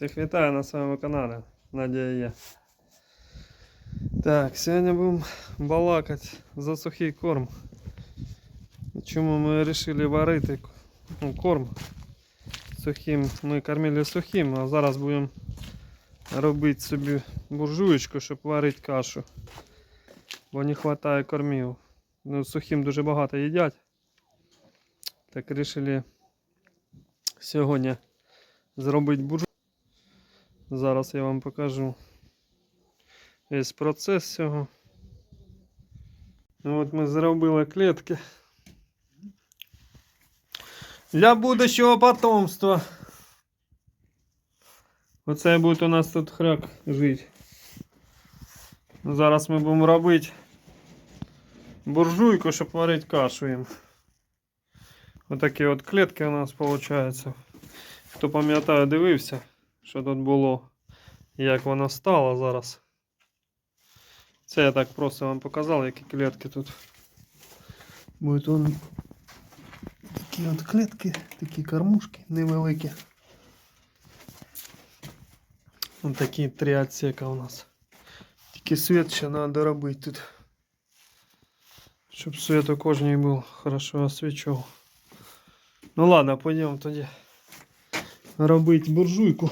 Всіх вітаю на своєму каналі. Надія є. Так, сьогодні будемо балакати за сухий корм. Чому ми вирішили варити ну, корм сухим. Ми кормили сухим, а зараз будемо робити собі буржуєчку, щоб варити кашу. Бо не вистачає кормів. Ну, сухим дуже багато їдять. Так вирішили сьогодні зробити буржуйку. Зараз я вам покажу весь процес цього. Ну, от ми зробили клітки. Для будущого потомства. Оце буде у нас тут хряк жити. Зараз ми будемо робити буржуйку, щоб варити кашу їм. Отакі от клітки у нас виходить. Хто пам'ятає, дивився, що тут було, як воно стало зараз. Це я так просто вам показав, які клітки тут. Будуть он такі от клітки, такі кормушки невеликі. Ось такі три отсека у нас. Тільки світ ще треба робити тут. Щоб світ у кожній був хорошо освічав. Ну ладно, пойдемо тоді робити буржуйку.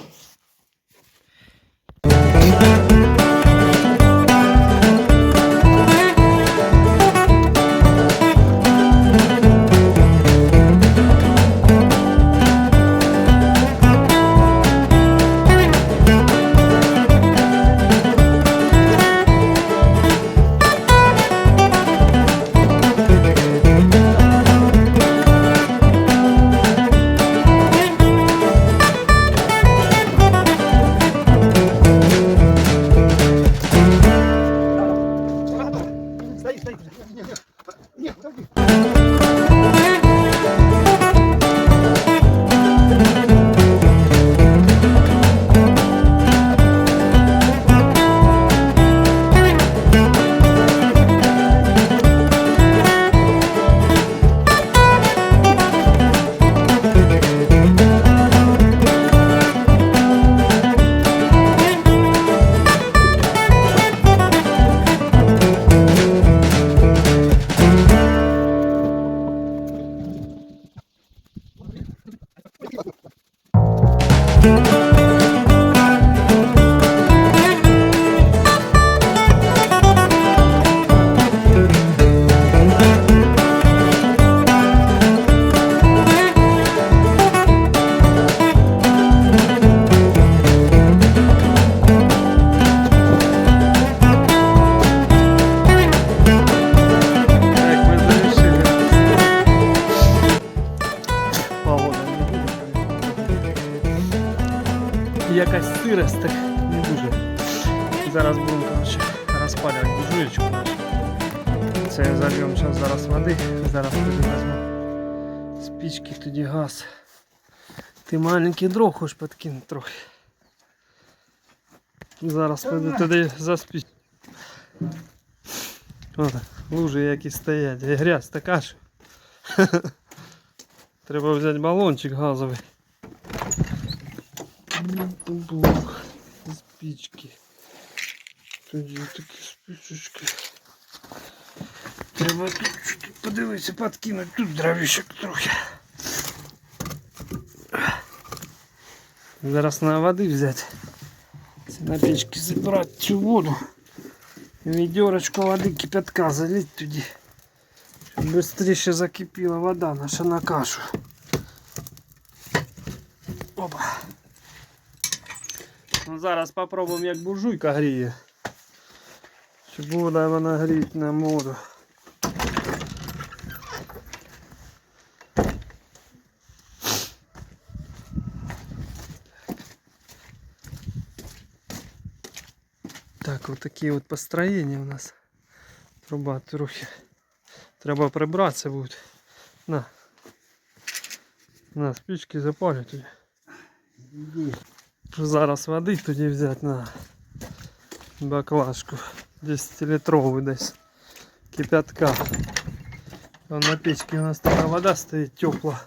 Якась сирость так не дуже. Зараз будемо коротше, розпалювати буржуєчку нашу. Це зальємо зараз води. Зараз тоді візьму спічки, тоді газ. Ти маленький дров хочеш підкинути трохи. Зараз піду туди за спіч. О, лужи які стоять, і грязь така ж. Треба взяти балончик газовий. Бух, спички. Тоді такі спичечки. Треба тут чуть подивитися, подкинути тут дровішок трохи. Зараз на води взяти. Це на печки забрати цю воду. Відьорочку води кипятка залить тоді. Щоб швидше закипіла вода наша на кашу. зараз попробуємо як буржуйка гріє. Чи буде вона гріти на моду. Так, вот такие вот построения у нас. Труба трохи. Треба прибратися буде. На. На, спички запалю тоді. Зараз води тоді взяти на баклажку. 10 літрову десь. Кипятка. Вон на печці у нас така вода стоїть тепла.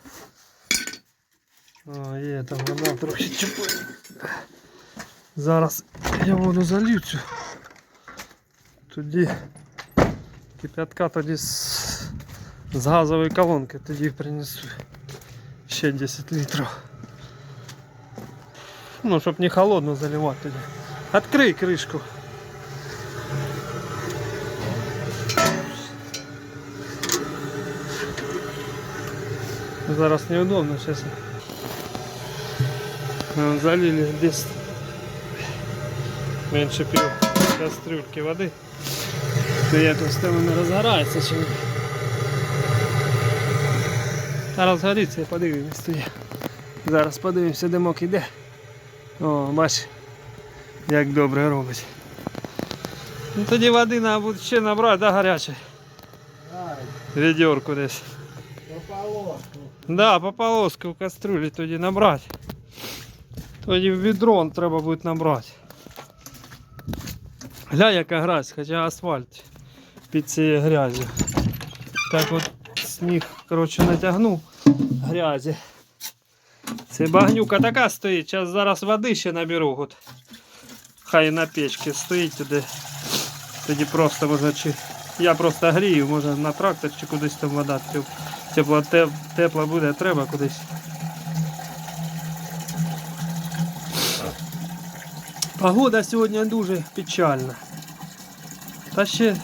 О, є там вода трохи чіпає. Зараз я воду залью цю. Тоді кипятка тоді з, з газової колонки тоді принесу. Ще 10 літрів. Ну, щоб не холодно заливати тоді. Открий кришку. Зараз неудобно, сейчас. Залили без менше пів кастрюльки води. То як ось там не розгорається чи ні. Та розгоріться, подивимось тоді. Зараз подивимося, димок іде. О, бач, як добре робить. Ну тоді води треба буде ще набрати, да, гарячої. Ай, Відьорку десь. по полоску. Да, по полоски в кастрюлі тоді набрати. Тоді в відро треба буде набрати. Гля, яка грязь, хоча асфальт під цією грязю. Так от сніг, коротше, натягнув грязі. Це багнюка така стоїть, зараз зараз води ще наберу. От. Хай на печці стоїть туди. Тоді просто можна чи. Я просто грію, може на трактор чи кудись там вода теп- тепла, теп- тепла буде, треба кудись. Погода сьогодні дуже печальна. Та ще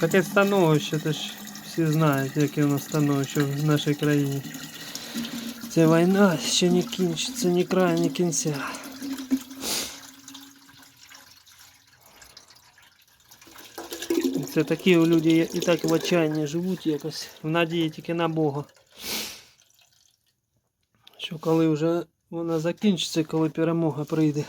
таке становище, то ж всі знають, яке нас становище в нашій країні. Ця війна ще не кінчиться, ні краю, ні кінця. Це такі люди і так в отчаянні живуть якось, в надії тільки на Бога. Що коли вже вона закінчиться, коли перемога прийде.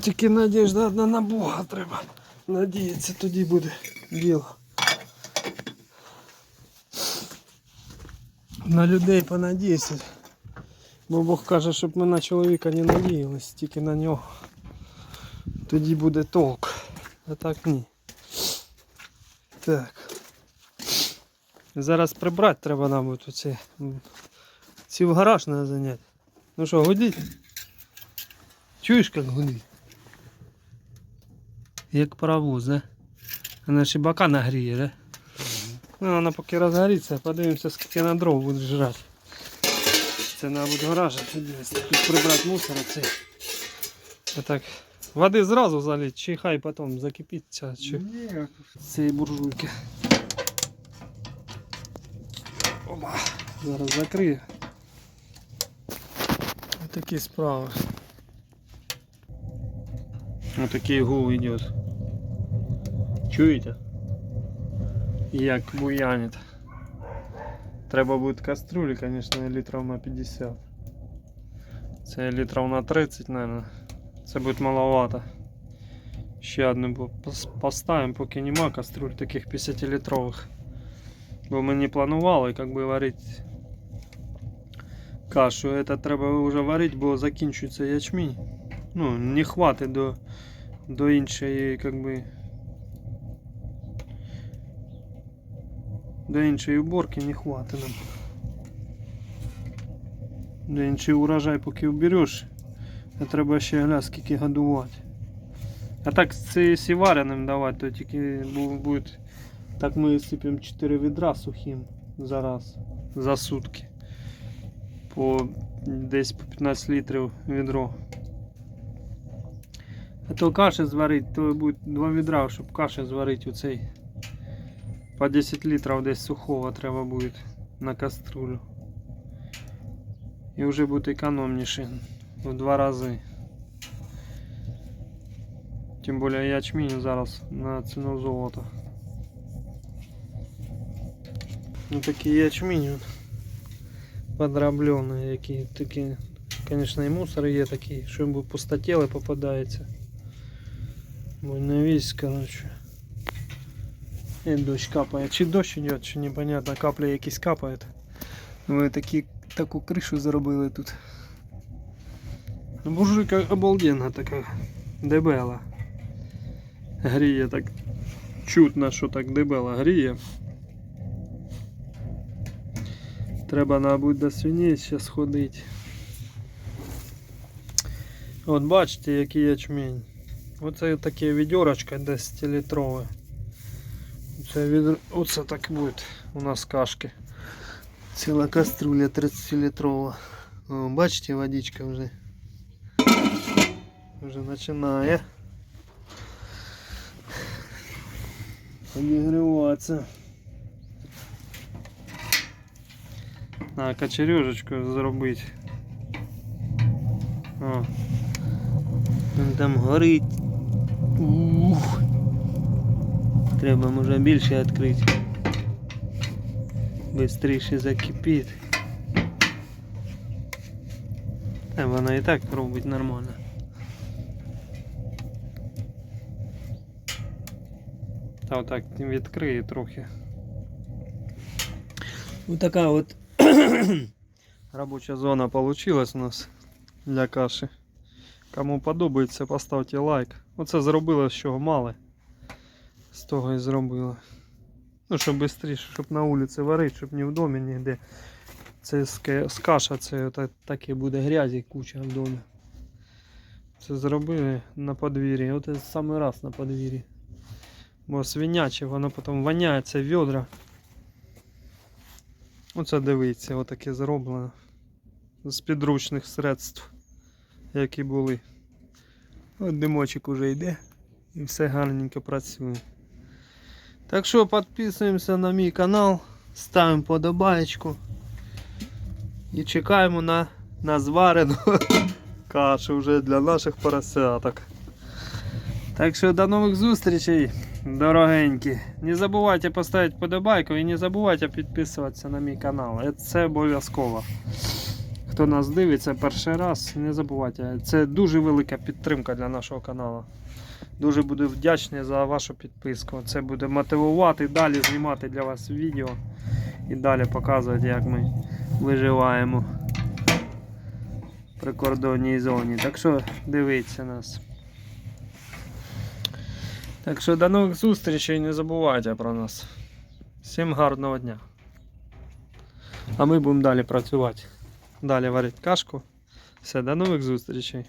Тільки надіжда одна на Бога треба. Надіятися тоді буде діло. На людей понадійся. Бо Бог каже, щоб ми на чоловіка не надіялись, тільки на нього. Тоді буде толк. А так ні. Так. Зараз прибрати треба нам от оці. Ці в гараж треба зайняти. Ну що, гудіть? Чуєш, як гудить? Як паровоз, да? Вона ще бока нагріє, да? Ну, вона поки розгоріться, подивимося, скільки на дров буде жрати. Це треба буде гаража тут прибрати мусор цей. А так. Води зразу залить, чи хай потім закипиться, чи з цієї буржуйки. Оба. Зараз закрию. Такі справи. Ось такий гул йде. Чуєте? Як буянить. Треба буде кастрюлі, звісно, літрів на 50. Це літрів на 30, мабуть. Це буде маловато. Ще одну бо- пос- поставимо, поки нема кастрюль таких 50-літрових. Бо ми не планували як би варити кашу. Це треба вже варити, бо закінчується ячмінь. Ну, не хватить до, до іншої, як би. До іншої уборки не хватить нам. До інший урожай поки вбереш, а треба ще гля скільки годувати. А так це сіваряним давати, то тільки бу- буде. Так ми сипемо 4 відра сухим за раз, за сутки. По десь по 15 літрів відро. А то каші зварити, то буде 2 відра, щоб каші зварити оцей. По 10 літрів десь сухого треба буде на каструлю. І вже буде економніше в два рази. Тим більше ячмінь зараз на ціну золота. Ну такий ячмінь він подроблений, які такі, звісно, і мусор є такий, що йому пустотіли попадається. Бо не весь, короче. І дощ капає. Чи дощ йде, чи непонятно, капля якісь капають. Ми такі, таку кришу зробили тут. Буржуйка обалденна така, дебела. Гріє так. Чутно, що так дебело гріє. Треба, мабуть, до свиней ще сходити. От бачите, який ячмінь. Оце таке відьорочко 10-літрове. Оце, від... Оце так буде у нас кашки. Ціла каструля 30-літрова. О, бачите, водичка вже. Вже починає. Підігріватися. На кочережечку зробити. О. Він там горить. Ух. Треба може більше відкрити. Бистріше закипить. Та вона і так робить нормально. Та отак відкриє трохи. Ось така от робоча зона получилась у нас для каші. Кому подобається, поставте лайк. Оце зробили, з чого мали. З того і зробили. Ну, щоб швидше, щоб на вулиці варити, щоб ні в домі ніде. Це з, каша, це та- таке буде грязі куча в домі. Це зробили на подвір'ї. От самий раз на подвір'ї. Бо свиняче, воно потім воняє, це відра. Оце дивіться, отаке зроблено. З підручних средств, які були. От димочок уже йде і все гарненько працює. Так що підписуємося на мій канал, ставимо подобаєчку і чекаємо на, на зварену кашу вже для наших поросяток. Так що до нових зустрічей, дорогенькі. Не забувайте поставити подобайку і не забувайте підписуватися на мій канал. Це обов'язково. Хто нас дивиться перший раз, не забувайте. Це дуже велика підтримка для нашого каналу. Дуже буду вдячний за вашу підписку. Це буде мотивувати далі знімати для вас відео і далі показувати, як ми виживаємо в прикордонній зоні. Так що дивіться нас. Так що до нових зустрічей не забувайте про нас. Всім гарного дня. А ми будемо далі працювати. Далі варити кашку. Все, до нових зустрічей.